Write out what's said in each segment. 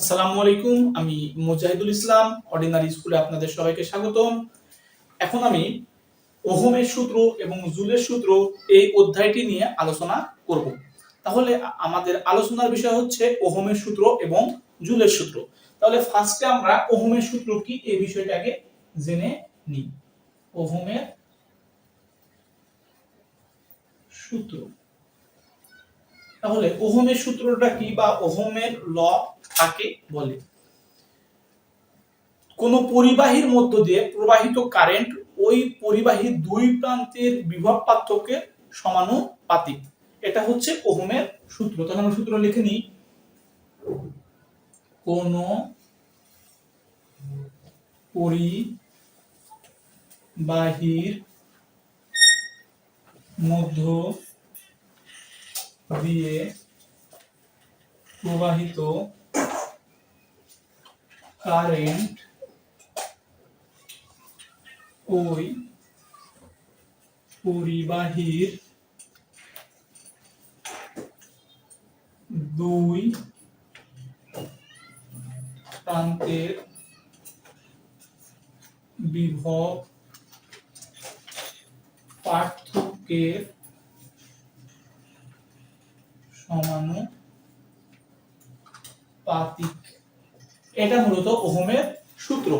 আসসালামু আলাইকুম, আমি মুজাহিদুল ইসলাম অর্ডিনারি স্কুলে আপনাদের সবাইকে স্বাগতম। এখন আমি ওহমের সূত্র এবং জুলের সূত্র এই অধ্যায়টি নিয়ে আলোচনা করব। তাহলে আমাদের আলোচনার বিষয় হচ্ছে ওহমের সূত্র এবং জুলের সূত্র। তাহলে ফার্স্টে আমরা ওহমের সূত্র কি, এই বিষয়টাকে জেনে নিই। ওহমের সূত্র। তাহলে ওহমের সূত্রটা কি বা ওহমের ল কাকে বলে। কোন পরিবাহীর মধ্য দিয়ে প্রবাহিত কারেন্ট ওই পরিবাহীর দুই প্রান্তের বিভব পার্থক্যের সমানুপাতিক। এটা হচ্ছে ওহমের সূত্র। তখন আমরা সূত্র লিখে নিই। কোন পরিবাহীর মধ্য দিয়ে প্রবাহিত কারেন্ট ওই পরিবাহীর দুই প্রান্তের বিভব পার্থক্যের সমানুপাতিক এটা মূলত ওহমের সূত্র।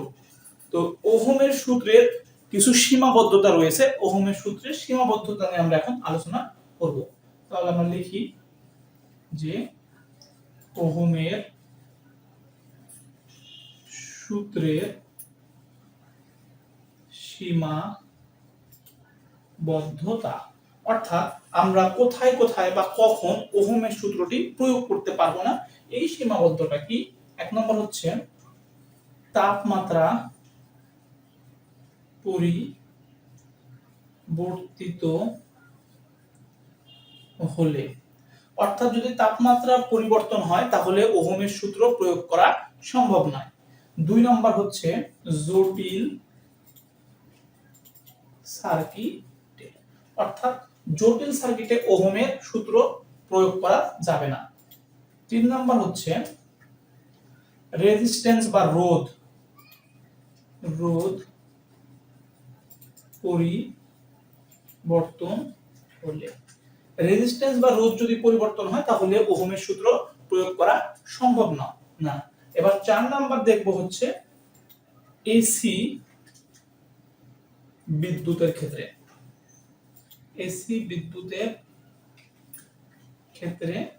তো ওহমের সূত্রের কিছু সীমাবদ্ধতা রয়েছে। ওহমের সূত্রের সীমাবদ্ধতা নিয়ে আমরা এখন আলোচনা করব। তাহলে আমরা লিখি যে ওহমের সূত্রের সীমাবদ্ধতা। অর্থাৎ আমরা কোথায় কোথায় বা কখন ওহমের সূত্রটি প্রয়োগ করতে পারব না, এই সীমাবদ্ধতা কি এক নম্বর হচ্ছে তাপমাত্রা পরিবর্তিত হলে। অর্থাৎ যদি তাপমাত্রা পরিবর্তন হয়, তাহলে ওহমের সূত্র প্রয়োগ করা সম্ভব নয়। দুই নম্বর হচ্ছে জটিল সার্কিটে। অর্থাৎ জটিল সার্কিটে ওহমের সূত্র প্রয়োগ করা যাবে না। তিন নম্বর হচ্ছে রেজিস্ট্যান্স বা রোধ। রোধ পরিবর্তন হলে। রেজিস্ট্যান্স বা রোধ যদি পরিবর্তন হয়, তাহলে ওহমের সূত্র প্রয়োগ করা সম্ভব না না। এবার চার নাম্বার দেখব হচ্ছে এসি বিদ্যুতের ক্ষেত্রে। এসি বিদ্যুতের ক্ষেত্রে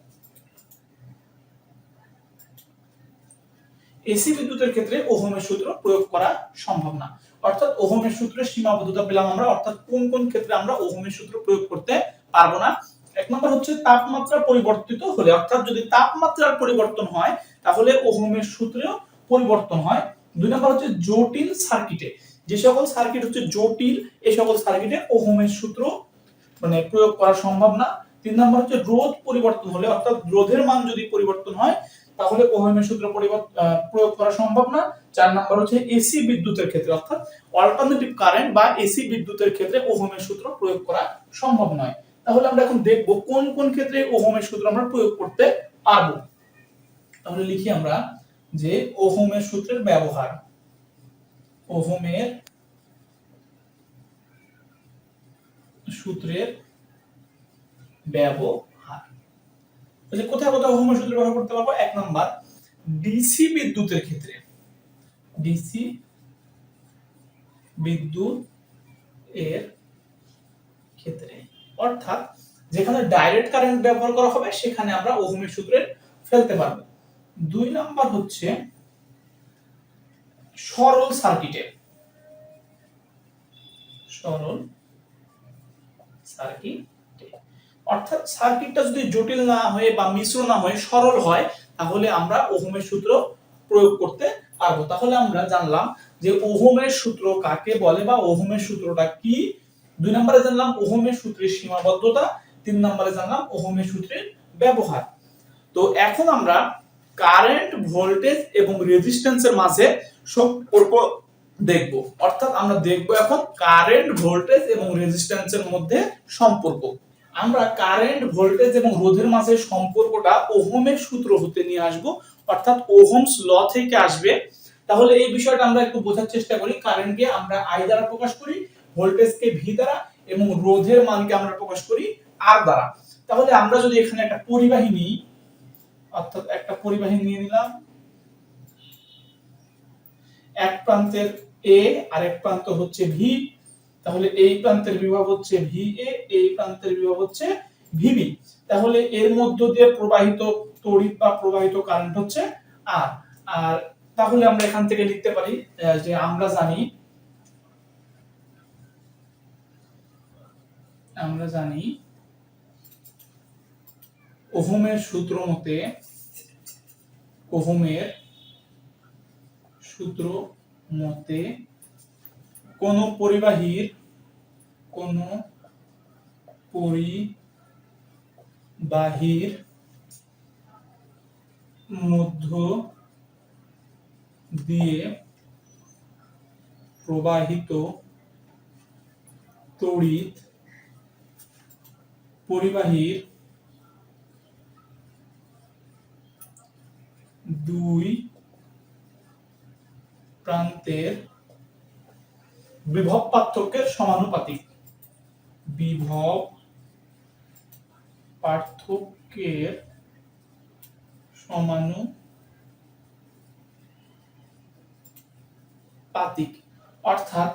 এসি বিদ্যুতের ক্ষেত্রে ওহমের সূত্র প্রয়োগ করা সম্ভব না। অর্থাৎ ওহমের সূত্রের সীমাবদ্ধতা পেলাম আমরা, অর্থাৎ কোন কোন ক্ষেত্রে আমরা ওহমের সূত্র প্রয়োগ করতে পারব না। এক নম্বর হচ্ছে তাপমাত্রা পরিবর্তিত হলে, অর্থাৎ যদি তাপমাত্রার পরিবর্তন হয়, তাহলে ওহমের সূত্রেও পরিবর্তন হয়। দুই নম্বর হচ্ছে জটিল সার্কিটে, যে সকল সার্কিট হচ্ছে জটিল এই সকল সার্কিটে ওহমের সূত্র মানে প্রয়োগ করা সম্ভব না। তিন নম্বর হচ্ছে রোধ পরিবর্তন হলে, অর্থাৎ রোধের মান যদি পরিবর্তন হয় তাহলে ওহমের সূত্র প্রয়োগ করা সম্ভব না। চার নম্বর হচ্ছে এসি বিদ্যুতের ক্ষেত্রে, অর্থাৎ অল্টারনেটিভ কারেন্ট বা এসি বিদ্যুতের ক্ষেত্রে ওহমের সূত্র প্রয়োগ করা সম্ভব নয়। তাহলে আমরা এখন দেখব কোন কোন ক্ষেত্রে ওহমের সূত্র আমরা প্রয়োগ করতে পারব। তাহলে লিখি আমরা যে ওহমের সূত্রের ব্যবহার। ওহমের সূত্রের ব্যবহার তাহলে কোথায় কোথায় ওহমের সূত্র ব্যবহার করতে পারব? এক নাম্বার ডিসি বিদ্যুতের ক্ষেত্রে। ডিসি বিদ্যুৎ এর ক্ষেত্রে। অর্থাৎ যেখানে ডাইরেক্ট কারেন্ট ব্যবহার করা হবে, সেখানে আমরা ওহমের সূত্রের ফেলতে পারব। দুই নাম্বার হচ্ছে সরল সার্কিটে। সরল সার্কিট অর্থাৎ সার্কিটটা যদি জটিল না হয়ে বা মিশ্র না হয়ে সরল হয়, তাহলে আমরা ওহমের সূত্র প্রয়োগ করতে পারব। তাহলে আমরা জানলাম যে ওহমের সূত্র কাকে বলে বা ওহমের সূত্রটা কি? দুই নম্বরে জানলাম ওহমের সূত্রের সীমাবদ্ধতা, তিন নম্বরে জানলাম ওহমের সূত্রের ব্যবহার। তো এখন আমরা কারেন্ট ভোল্টেজ এবং রেজিস্ট্যান্সের মাঝে সম্পর্ক দেখব। অর্থাৎ আমরা দেখব এখন কারেন্ট ভোল্টেজ এবং রেজিস্ট্যান্সের মধ্যে সম্পর্ক। আমরা কারেন্ট ভোল্টেজ এবং রোধের মাঝে সম্পর্কটা ওহমের সূত্র হতে নিয়ে আসব, অর্থাৎ ওহমস ল থেকে আসবে। তাহলে এই বিষয়টা আমরা একটু বোঝার চেষ্টা করি। কারেন্টকে আমরা আই দ্বারা প্রকাশ করি ভোল্টেজকে ভি দ্বারা এবং রোধের মানকে আমরা প্রকাশ করি আর দ্বারা। তাহলে আমরা যদি এখানে একটা পরিবাহী নিই, অর্থাৎ একটা পরিবাহী নিয়ে নিলাম। এক প্রান্তের এ আর এক প্রান্ত হচ্ছে ভি তাহলে এই প্রান্তের বিভব হচ্ছে ভি এ এই প্রান্তের বিভব হচ্ছে ভিবি। তাহলে এর মধ্য দিয়ে প্রবাহিত তড়িৎ বা প্রবাহিত কারেন্ট হচ্ছে আর। আর তাহলে আমরা এখান থেকে লিখতে পারি যে আমরা জানি আমরা জানি ওহমের সূত্র মতে, ওহমের সূত্র মতে কোন পরিবাহীর কোন পরিবাহীর মধ্য দিয়ে প্রবাহিত তড়িৎ পরিবাহীর দুই প্রান্তের বিভব পার্থক্যের সমানুপাতিক। বিভব পার্থক্যের সমানুপাতিক। অর্থাৎ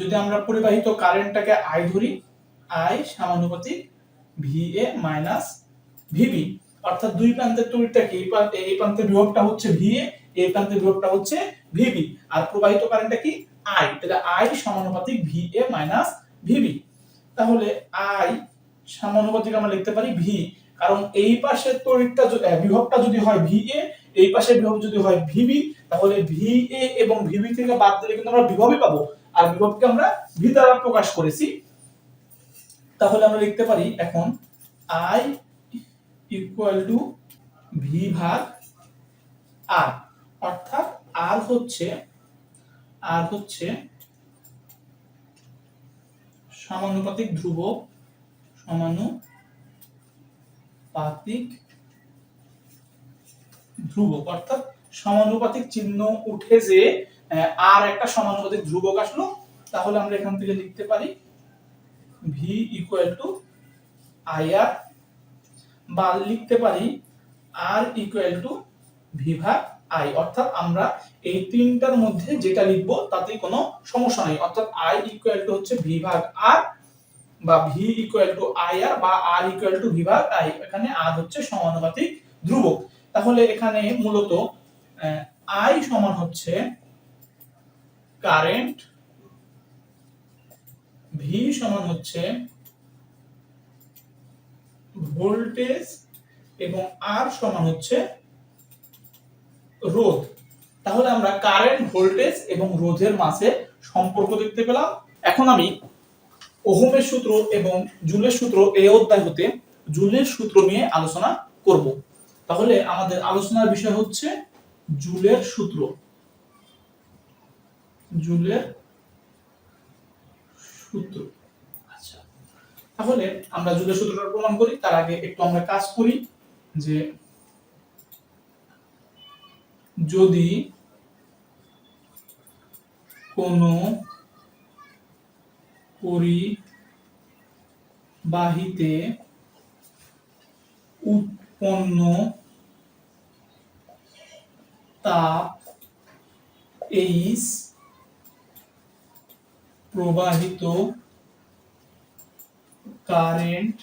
যদি আমরা পরিবাহিত কারেন্টটাকে আই ধরি আই সমানুপাতিক ভি এ মাইনাস ভিবি অর্থাৎ দুই প্রান্তের তড়িৎটা কি? এই প্রান্তের বিভবটা হচ্ছে ভি এ এই প্রান্তের বিভবটা হচ্ছে ভিবি আর প্রবাহিত কারেন্টটা কি? আই তাহলে আই সমানুপাতিক ভি এ মাইনাস ভিবি তাহলে আই সমানুপাতিক আমরা লিখতে পারি ভি কারণ এই পাশের তড়িৎটা বিভবটা যদি হয় ভি এ এই পাশের বিভব যদি হয় ভিবি তাহলে ভি এ এবং ভিবি থেকে বাদ দিলে কিন্তু আমরা বিভবই পাবো। আর বিভবকে আমরা ভি দ্বারা প্রকাশ করেছি। তাহলে আমরা লিখতে পারি এখন আই ইকুয়াল টু ভি ভাগ আর অর্থাৎ আর হচ্ছে আর হচ্ছে সমানুপাতিক ধ্রুবক সমানুপাতিক ধ্রুবক, অর্থাৎ সমানুপাতিক চিহ্ন উঠে যে আর একটা সমানুপাতিক ধ্রুবক আসলো, তাহলে আমরা এখান থেকে লিখতে পারি V equal to I R বা লিখতে পারি আর ইকুয়াল টু ভি ভাগ আই অর্থাৎ আমরা এই তিনটার মধ্যে যেটা লিখব তাতে কোনো সমস্যা নেই। অর্থাৎ আই ইকুয়াল টু হচ্ছে ভি ভাগ আর বা V equal to I R বা আর ইকুয়াল টু ভি ভাগ আই এখানে আর হচ্ছে সমানুপাতিক ধ্রুবক। তাহলে এখানে মূলত আই সমান হচ্ছে কারেন্ট ভি সমান হচ্ছে ভোল্টেজ এবং আর সমান হচ্ছে রোধ। তাহলে আমরা কারেন্ট ভোল্টেজ এবং রোধের মাঝে সম্পর্ক দেখতে পেলাম। এখন আমি ওহমের সূত্র এবং জুলের সূত্র এই অধ্যায় হতে জুলের সূত্র নিয়ে আলোচনা করব। তাহলে আমাদের আলোচনার বিষয় হচ্ছে জুলের সূত্র। জুলের সূত্র। আচ্ছা। তাহলে আমরা জুলের সূত্রটা প্রমাণ করি, তার আগে একটু আমরা কাজ করি যে যদি কোনো পরিবাহিতে উৎপন্ন তাপ এইচ প্রবাহিত কারেন্ট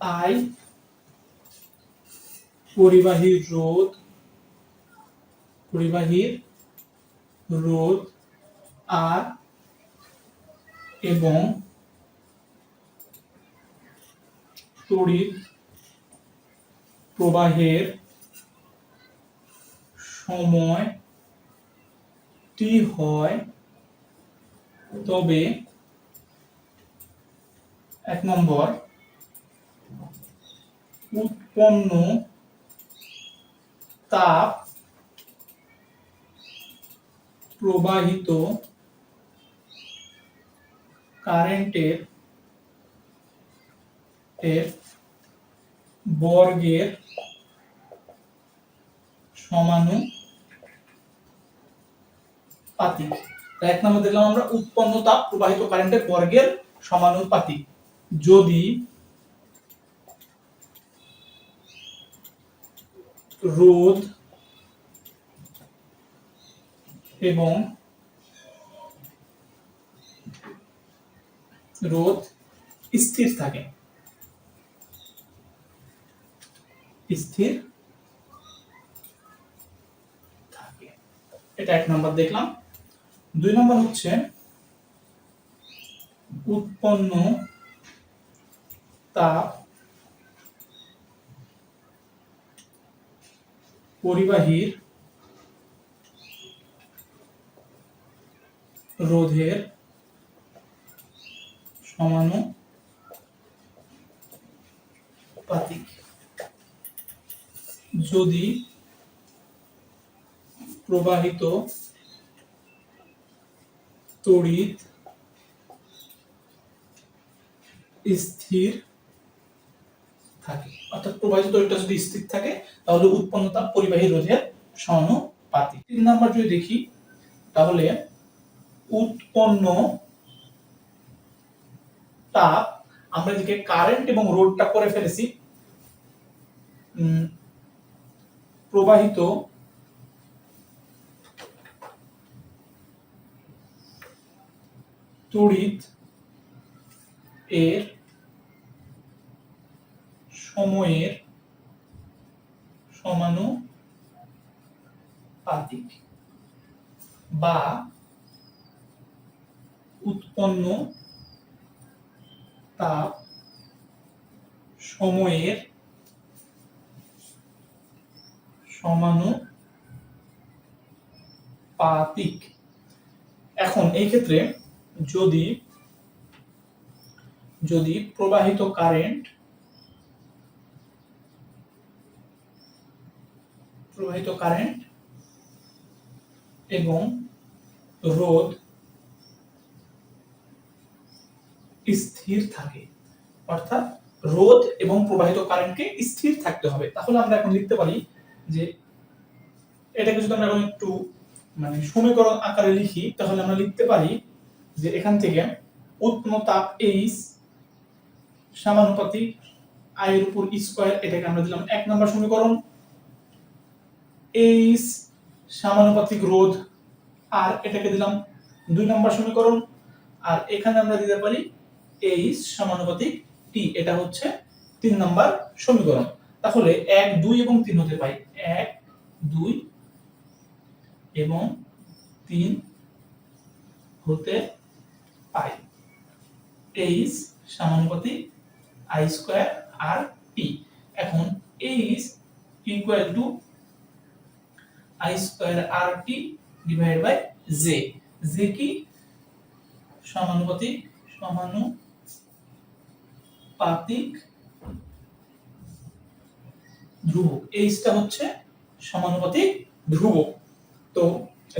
আই পরিবাহীর রোধ পরিবাহীর রোধ আর এবং তড়িৎ প্রবাহের সময় টি হয়, তবে এক নম্বর, উৎপন্ন তাপ প্রবাহিত কারেন্টের এর বর্গের সমানুপাতিক। এক নম্বর দেখলাম আমরা উৎপন্ন তাপ প্রবাহিত কারেন্টের বর্গের সমানুপাতিক। যদি রোধ এবং রোধ স্থির থাকে। স্থির থাকে। এটা এক নম্বর দেখলাম। দুই নম্বর হচ্ছে উৎপন্ন তাপ পরিবাহীর রোধের সমানুপাতিক। যদি প্রবাহিত তড়িৎ স্থির থাকে। অর্থাৎ প্রবাহিত তড়িৎটা যদি স্থির থাকে, তাহলে উৎপন্ন তাপ পরিবাহী রোধের সমানুপাতিক। তিন নাম্বার যদি দেখি, তাহলে উৎপন্ন তাপ আমরা এদিকে কারেন্ট এবং রোধটা করে ফেলেছি। প্রবাহিত তড়িৎ এর সময়ের সমানুপাতিক বা উৎপন্ন তাপ সময়ের সমানুপাতিক। এখন এই ক্ষেত্রে যদি যদি প্রবাহিত কারেন্ট প্রবাহিত কারেন্ট এবং রোধ স্থির থাকে। অর্থাৎ রোধ এবং প্রবাহিত কারেন্টকে স্থির থাকতে হবে। তাহলে আমরা এখন লিখতে পারি যে এটাকে যদি আমরা এখন একটু মানে সমীকরণ আকারে লিখি, তাহলে আমরা লিখতে পারি যে এখান থেকে উৎপন্ন তাপ এইচ সমানুপাতিক আয়ের উপর স্কয়ার এটাকে আমরা দিলাম এক নম্বর সমীকরণ। এইচ সমানুপাতিক রোধ, আর এটাকে দিলাম দুই নম্বর সমীকরণ, আর এখানে আমরা দিতে পারি এইচ সমানুপাতিক টি এটা হচ্ছে তিন নম্বর সমীকরণ। তাহলে এক, দুই এবং তিন হতে পাই। এক, দুই এবং তিন হতে পাই। এইচ সমানুপাতিক আই স্কোয়ার আর টি এখন H equal to I square R T divide by J. J কি? সমানুপাতিক সমানুপাতিক ধ্রুবক। এইচটা হচ্ছে সমানুপাতিক ধ্রুবক। তো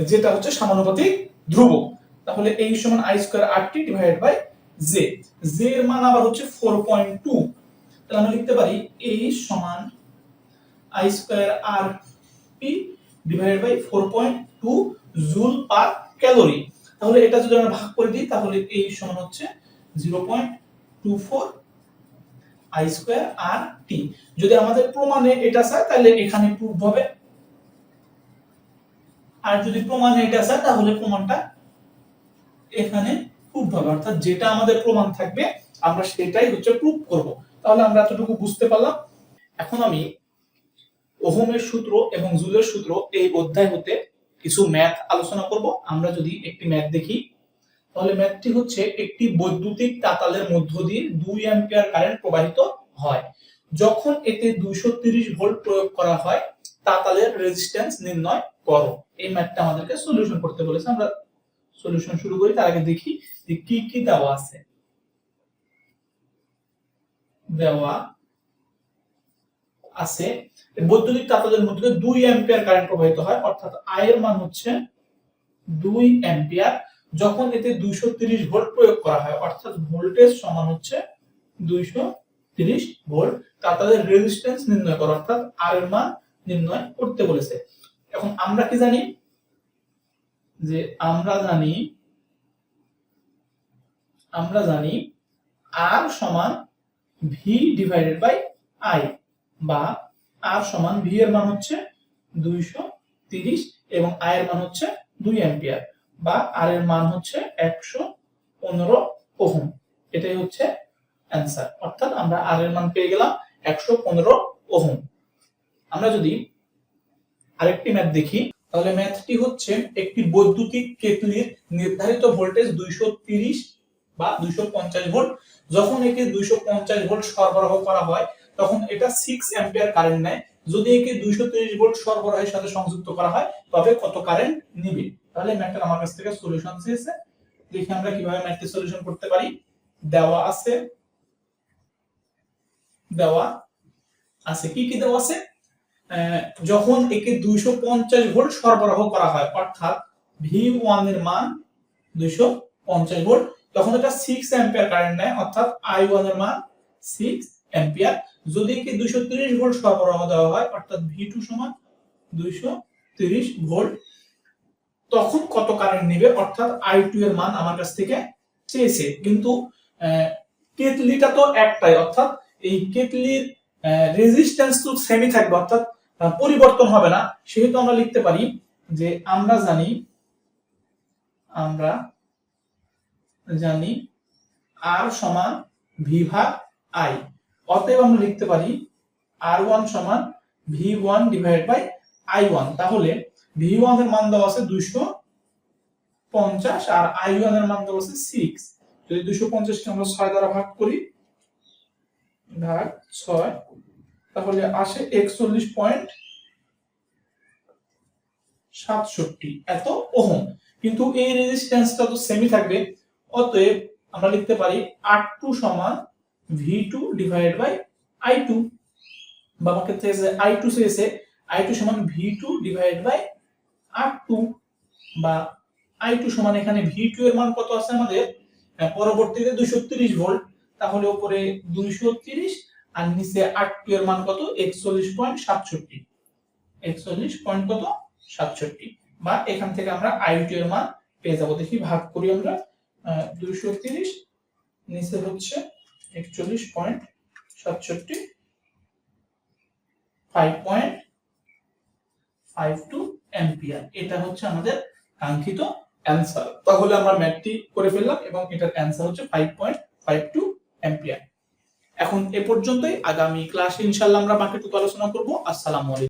যেটা হচ্ছে সমানুপাতিক ধ্রুবক। তাহলে এই সমান I square R T divide by J J এর মান আবার হচ্ছে ফোর পয়েন্ট টু তাহলে আমরা লিখতে পারি এই সমান I square R P divide by four point two joule per calorie তাহলে এটা যদি আমরা ভাগ করে দিই, তাহলে এই সমান হচ্ছে zero point two four I square R T যদি আমাদের প্রমাণে এটা চায় তাহলে এখানে প্রুফ হবে। আর যদি প্রমাণে এটা চায় তাহলে প্রমাণটা এখানে প্রুফ হবে। অর্থাৎ যেটা আমাদের প্রমাণ থাকবে, আমরা সেটাই হচ্ছে প্রুফ করব। তাহলে আমরা এতটুকু বুঝতে পারলাম। এখন আমি ওহমের সূত্র এবং জুলের সূত্র এই অধ্যায় হতে কিছু ম্যাথ আলোচনা করব। আমরা যদি একটি ম্যাথ দেখি, তাহলে ম্যাথটি হচ্ছে একটি বৈদ্যুতিক তাতালের মধ্য দিয়ে দুই অ্যাম্পিয়ার কারেন্ট প্রবাহিত হয়। যখন এতে দুইশো তিরিশ ভোল্ট প্রয়োগ করা হয়, তাতালের রেজিস্ট্যান্স নির্ণয় করো। এই ম্যাথটা আমাদেরকে সলিউশন করতে বলেছে। আমরা সলিউশন শুরু করি, তার আগে দেখি যে কি কি দেওয়া আছে। দেওয়া আছে, বৈদ্যুতিক তাতালের মধ্যে দুই অ্যাম্পিয়ার কারেন্ট প্রবাহিত হয়, অর্থাৎ আই এর মান হচ্ছে দুই অ্যাম্পিয়ার যখন এতে দুইশো তিরিশ ভোল্ট প্রয়োগ করা হয়, অর্থাৎ ভোল্টেজ সমান হচ্ছে দুইশো তিরিশ ভোল্ট তাতালের রেজিস্ট্যান্স নির্ণয় করা, অর্থাৎ আর এর মান নির্ণয় করতে বলেছে। এখন আমরা কি জানি? যে আমরা জানি আমরা জানি আর সমান ভি ডিভাইডেড বাই আই বা আর সমান ভি এর মান হচ্ছে দুইশো তিরিশ এবং আই এর মান হচ্ছে দুই অ্যাম্পিয়ার বা আর এর মান হচ্ছে একশো পনেরো ওহম। এটাই হচ্ছে অ্যান্সার অর্থাৎ আমরা আর এর মান পেয়ে গেলাম একশো পনেরো ওহম। আমরা যদি আরেকটি ম্যাথ দেখি, তাহলে ম্যাথটি হচ্ছে একটি বৈদ্যুতিক কেটলির নির্ধারিত ভোল্টেজ দুইশো তিরিশ বা দুইশো পঞ্চাশ ভোল্ট যখন একে দুইশো পঞ্চাশ ভোল্ট সরবরাহ করা হয় তখন এটা সিক্স অ্যাম্পিয়ার কারেন্ট নেয়। যদি একে দুইশো তিরিশ ভোল্ট সরবরাহের সাথে সংযুক্ত করা হয়, তবে কত কারেন্ট নিবে? তাহলে ম্যাথটার আমার কাছ থেকে সলিউশন চেয়েছে। দেখি আমরা কীভাবে ম্যাথটি সলিউশন করতে পারি। দেওয়া আছে। দেওয়া আছে। কি কি দেওয়া আছে? যখন একে দুইশো পঞ্চাশ ভোল্ট সরবরাহ করা হয়, অর্থাৎ ভি ওয়ানের মান দুইশো পঞ্চাশ ভোল্ট তখন এটা সিক্স অ্যাম্পিয়ার কারেন্ট নেয়, অর্থাৎ আই ওয়ানের মান সিক্স অ্যাম্পিয়ার যদি একে দুইশো তিরিশ ভোল্ট সরবরাহ দেওয়া হয় অর্থাৎ ভি টু সমান দুইশো তিরিশ ভোল্ট তখন কত কারেন্ট নেবে? অর্থাৎ আই টু এর মান আমার কাছ থেকে চেয়েছে। কিন্তু আহ, কেটলিটা তো একটাই অর্থাৎ এই কেটলির রেজিস্ট্যান্স তো সেমই থাকবে অর্থাৎ পরিবর্তন হবে না। সেহেতু আমরা লিখতে পারি যে আমরা জানি আমরা জানি আর সমান ভি ভাগ আই অতএব আমরা লিখতে পারি আর ওয়ান সমান V one divide by I one তাহলে ভি ওয়ানের মান দেওয়া আছে দুইশো পঞ্চাশ আর আই ওয়ানের মান দেওয়া আছে সিক্স যদি দুইশো পঞ্চাশকে আমরা ছয় দ্বারা ভাগ করি, ভাগ ছয়, তাহলে আসে একচল্লিশ পয়েন্ট সাতষট্টি। এত ওহম। কিন্তু এই রেজিস্ট্যান্সটা তো সেমি থাকবে। অতএব আমরা লিখতে পারি আর টু সমান V two divide by I two বা আমাকে চেয়েছে আই টু চেয়েছে আই টু সমান V two divide by R two বা আই টু সমান এখানে ভি টু এর মান কত আছে আমাদের? পরবর্তীতে দুইশো তিরিশ ভোল্ট তাহলে উপরে দুইশো তিরিশ আর নিচে আট টু এর মান কত? একচল্লিশ পয়েন্ট সাতষট্টি। একচল্লিশ পয়েন্ট কত? সাতষট্টি। বা এখান থেকে আমরা আই টু এর মান পেয়ে যাব। দেখি ভাগ করি আমরা। দুইশো তিরিশ, নিচে হচ্ছে একচল্লিশ পয়েন্ট সাতষট্টি five point five two ampere এটা হচ্ছে আমাদের কাঙ্ক্ষিত অ্যান্সার তাহলে আমরা ম্যাথটি করে ফেললাম এবং এটার অ্যান্সার হচ্ছে five point five two ampere এখন এ পর্যন্তই। আগামী ক্লাসে ইনশাল্লাহ আমরা বাকিটুকু আলোচনা করব। আসসালামু আলাইকুম।